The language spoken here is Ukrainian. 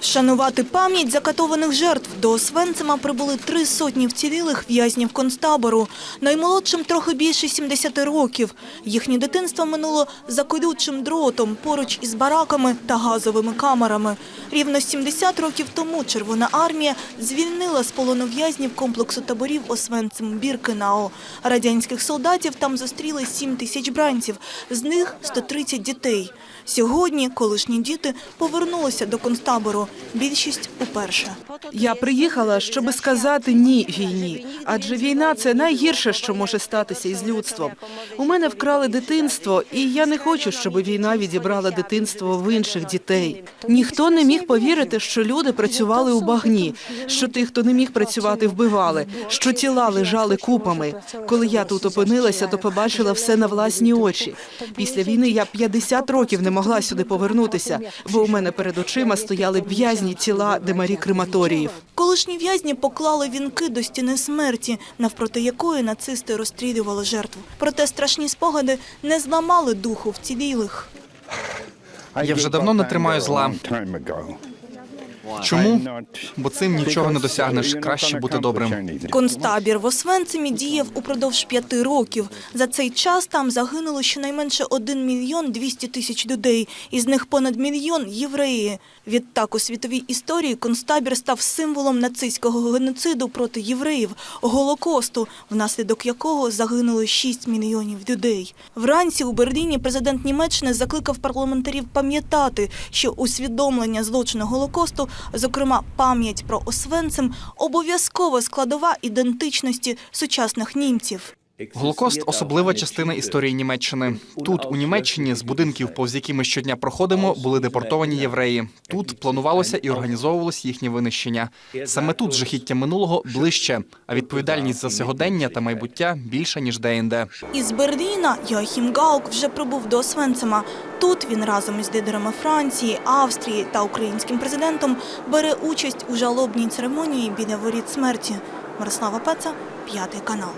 Вшанувати пам'ять закатованих жертв до Освенцима прибули три сотні вцілілих в'язнів концтабору. Наймолодшим трохи більше 70 років. Їхнє дитинство минуло за колючим дротом поруч із бараками та газовими камерами. Рівно 70 років тому Червона армія звільнила з полону в'язнів комплексу таборів Освенцим-Біркенау. Радянських солдатів там зустріли 7 тисяч бранців, з них 130 дітей. Сьогодні колишні діти повернулися до концтабору. Більшість уперше. Я приїхала, щоб сказати ні війні, адже війна це найгірше, що може статися із людством. У мене вкрали дитинство, і я не хочу, щоб війна відібрала дитинство в інших дітей. Ніхто не міг повірити, що люди працювали у багні, що тих, хто не міг працювати, вбивали, що тіла лежали купами. Коли я тут опинилася, то побачила все на власні очі. Після війни я 50 років не могла сюди повернутися, бо у мене перед очима стояли в'язні тіла демарі крематоріїв. Колишні в'язні поклали вінки до стіни смерті, навпроти якої нацисти розстрілювали жертву. Проте страшні спогади не зламали духу вцілілих. Я вже давно не тримаю зла. Чому? Бо цим нічого не досягнеш. Краще бути добрим. Концтабір в Освенцимі діяв упродовж п'яти років. За цей час там загинуло щонайменше 1 мільйон 200 тисяч людей, із них понад мільйон – євреї. Відтак у світовій історії концтабір став символом нацистського геноциду проти євреїв, Голокосту, внаслідок якого загинуло 6 мільйонів людей. Вранці у Берліні президент Німеччини закликав парламентарів пам'ятати, що усвідомлення злочину Голокосту, зокрема пам'ять про Освенцим, обов'язкова складова ідентичності сучасних німців. Голокост особлива частина історії Німеччини. Тут, у Німеччині, з будинків, повз які ми щодня проходимо, були депортовані євреї. Тут планувалося і організовувалось їхнє винищення. Саме тут жахіття минулого ближче, а відповідальність за сьогодення та майбуття більша ніж де-інде. Із Берліна Йоахім Гаук вже прибув до Освенцима. Тут він разом із лідерами Франції, Австрії та українським президентом бере участь у жалобній церемонії біля воріт смерті. Мирослава Пеца, п'ятий канал.